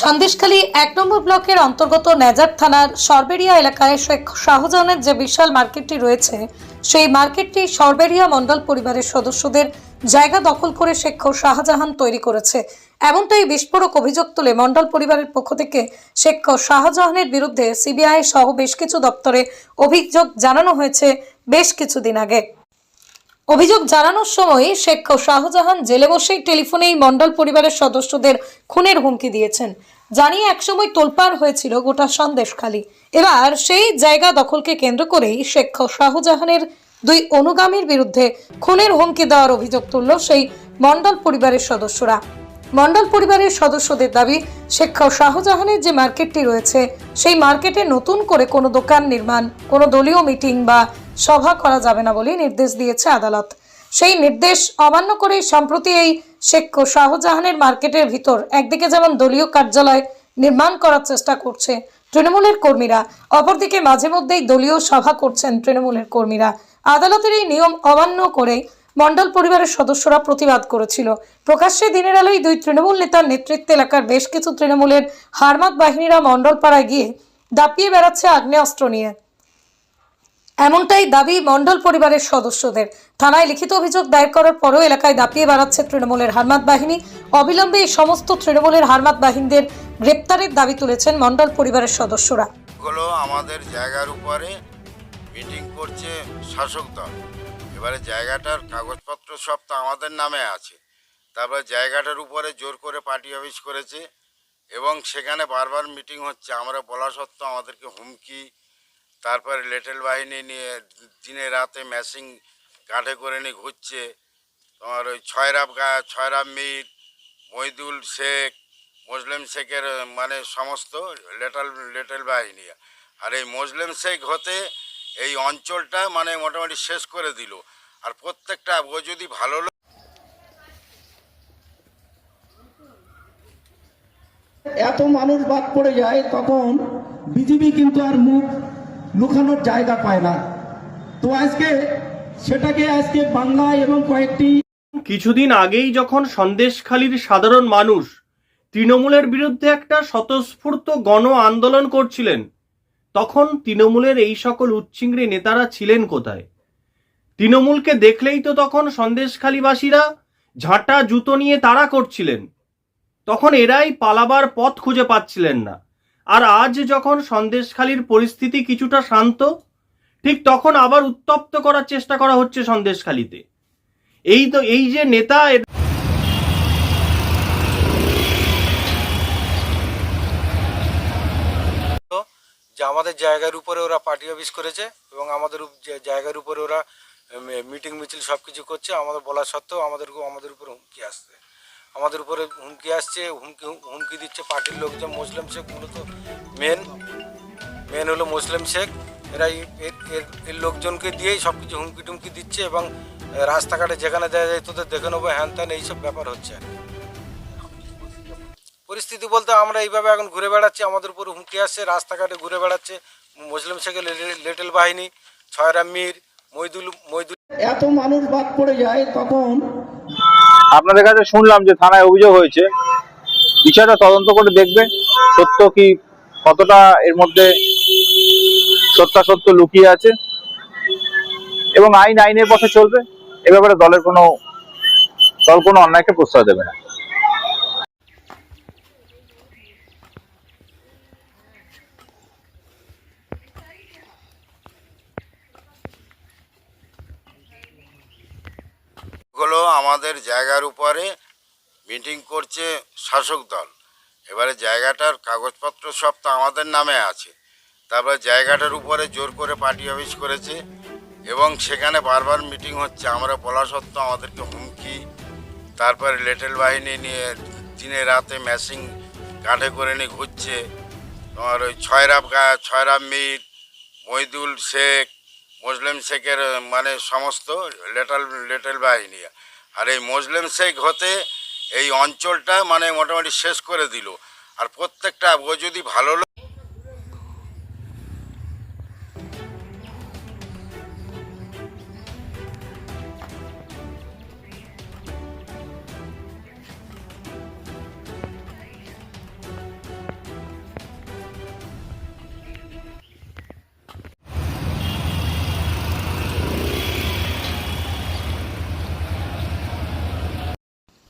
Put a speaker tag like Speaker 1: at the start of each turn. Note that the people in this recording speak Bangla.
Speaker 1: সন্দেশখালী এক নম্বর ব্লকের অন্তর্গত নেজার থানার সরবেরিয়া এলাকায় শেখ শাহজাহানের যে বিশাল মার্কেটটি রয়েছে, সেই মার্কেটটি সরবেরিয়া মণ্ডল পরিবারের সদস্যদের জায়গা দখল করে শেখ শাহজাহান তৈরি করেছে। এমনটাই বিস্ফোরক অভিযোগ তুলে মণ্ডল পরিবারের পক্ষ থেকে শেখ শাহজাহানের বিরুদ্ধে সিবিআই সহ বেশ কিছু দপ্তরে অভিযোগ জানানো হয়েছে বেশ কিছুদিন আগে। অভিযোগ জানানোর সময় শেখ শাহজাহান জেলে বসেই টেলিফোনেই মণ্ডল পরিবারের সদস্যদের খুনের হুমকি দিয়েছেন। জানিয়ে একসময় তোলপাড় হয়েছিল গোটা সন্দেশখালী। এবার সেই জায়গা দখলকে কেন্দ্র করেই শেখ শাহজাহানের দুই অনুগামীর বিরুদ্ধে খুনের হুমকি দেওয়ার অভিযোগ তুলল সেই মণ্ডল পরিবারের সদস্যরা। মণ্ডল পরিবারের সদস্যদের দাবি, শেখ শাহজাহানের যে মার্কেটটি রয়েছে, সেই মার্কেটে নতুন করে কোনো দোকান নির্মাণ, কোনো দলীয় মিটিং বা সভা করা যাবে না বলে নির্দেশ দিয়েছে আদালত। সেই নির্দেশ অমান্য করে সম্প্রতি এই শেখ শাহজাহানের মার্কেটের ভিতর একদিকে যেমন দলীয় কার্যালয় নির্মাণ করার চেষ্টা করছে তৃণমূলের কর্মীরা, অপরদিকে মাঝে মধ্যেই দলীয় সভা করছেন তৃণমূলের কর্মীরা। আদালতের এই নিয়ম অমান্য করে মণ্ডল পরিবারের সদস্যরা প্রতিবাদ করেছিল। প্রকাশ্যে দিনের আলোয় দুই তৃণমূল নেতার নেতৃত্বে এলাকার বেশ কিছু তৃণমূলের হারমাত বাহিনীরা মণ্ডলপাড়ায় গিয়ে দাপিয়ে বেড়াচ্ছে আগ্নেয়াস্ত্র নিয়ে। এমনটাই দাবি মণ্ডল পরিবারের সদস্যদের। থানায় লিখিত অভিযোগ দায়ের করার পরও এলাকায় দাপিয়ে বেড়াচ্ছে তৃণমূলের হারমাত বাহিনী। অবিলম্বে এই সমস্ত তৃণমূলের হারমাত বাহিনীদের গ্রেপ্তারের দাবি তুলেছেন মণ্ডল পরিবারের সদস্যরা।
Speaker 2: আমাদের জায়গার উপরে মিটিং করছে শাসক দল। এবারে জায়গাটার কাগজপত্র সব তো আমাদের নামে আছে। তারপরে জায়গাটার উপরে জোর করে পার্টি অফিস করেছে এবং সেখানে বারবার মিটিং হচ্ছে। আমরা বলা সত্ত্বেও আমাদেরকে হুমকি, তারপরে লেটেল বাহিনী নিয়ে দিনে রাতে ম্যাসিং কাঁধে করে নিয়ে ঘুরছে। তোমার ওই ছয়রাব গা, ছয়রাব মির মহিদুল শেখ, মুসলিম শেখের মানে সমস্ত লেটাল, লেটেল বাহিনী আর এই মুসলিম শেখ হতে এই অঞ্চলটা মানে মোটামুটি শেষ করে দিল। আর প্রত্যেকটা ও যদি ভালো
Speaker 3: এত মানুষ বাদ পড়ে যায় তখন বিজেপি কিন্তু আর মুখ লুকানোর জায়গা পায় না। তো আজকে সেটাকে আজকে বাংলা এবং কয়েকটি
Speaker 4: কিছুদিন আগেই যখন সন্দেশখালীর সাধারণ মানুষ তৃণমূলের বিরুদ্ধে একটা স্বতঃস্ফূর্ত গণ আন্দোলন করছিলেন তখন তৃণমূলের এই সকল উচ্ছিংড়ি নেতারা ছিলেন কোথায়? তৃণমূলকে দেখলেই তো তখন সন্দেশখালীবাসীরা ঝাঁটা জুতো নিয়ে তাড়া করছিলেন। তখন এরাই পালাবার পথ খুঁজে পাচ্ছিলেন না। আর আজ যখন সন্দেশখালীর পরিস্থিতি কিছুটা শান্ত, ঠিক তখন আবার উত্তপ্ত করার চেষ্টা করা হচ্ছে সন্দেশখালীতে। এই তো, এই যে নেতা এর-
Speaker 5: যে আমাদের জায়গার উপরে ওরা পার্টি অফিস করেছে এবং আমাদের জায়গার উপরে ওরা মিটিং মিছিল সব কিছু করছে। আমাদের বলা সত্ত্বেও আমাদের আমাদের উপরে হুমকি আসছে। আমাদের উপরে হুমকি আসছে, হুমকি হুমকি দিচ্ছে পার্টির লোকজন। মুসলিম শেখ মূলত মেন মেন হলো মুসলিম শেখ। এরা এই- এর- এর- এর লোকজনকে দিয়েই সব কিছু হুমকি টুমকি দিচ্ছে এবং রাস্তাঘাটে যেখানে দেওয়া যায় তোদের দেখে নেব, হ্যান ত্যান এইসব ব্যাপার হচ্ছে। পরিস্থিতি বলতে আমরা এইভাবে এখন ঘুরে বেড়াচ্ছি আমাদের উপর হুমকি আসছে রাস্তাঘাটে ঘুরে বেড়াচ্ছে মুসলিম শেখের লিটল বাহিনী ছয়রা মীর মইদুল মইদুল
Speaker 3: এত মানুষ বাদ পড়ে যায় তখন।
Speaker 6: আপনাদের কাছে শুনলাম যে থানায় অভিযোগ হয়েছে। বিষয়টা তদন্ত করে দেখবে সত্য কি কতটা এর মধ্যে সত্যাসত্য লুকিয়ে আছে। এবং আইন আইনের পথে চলবে এ ব্যাপারে দলের কোনো দল কোনো অন্যায়কে প্রশ্রয় দেবে না।
Speaker 2: হলো আমাদের জায়গার উপরে মিটিং করছে শাসক দল। এবারে জায়গাটার কাগজপত্র সব তো আমাদের নামে আছে। তারপরে জায়গাটার উপরে জোর করে পার্টি অফিস করেছে এবং সেখানে বারবার মিটিং হচ্ছে। আমরা বলা সত্ত্বেও আমাদেরকে হুমকি, তারপরে লেটেল বাহিনী নিয়ে দিনে রাতে ম্যাসিং কাঁধে করে নিয়ে ঘুরছে। তোমার ওই ছয়রাব গা, ছয়রাব মির, মহিদুল শেখ মুসলিম শেখের মানে সমস্ত লেটাল, লেটেল বাহিনী। আর এই মুসলিম শেখ হতে এই অঞ্চলটা মানে মোটামুটি শেষ করে দিল। আর প্রত্যেকটা, ও যদি ভালো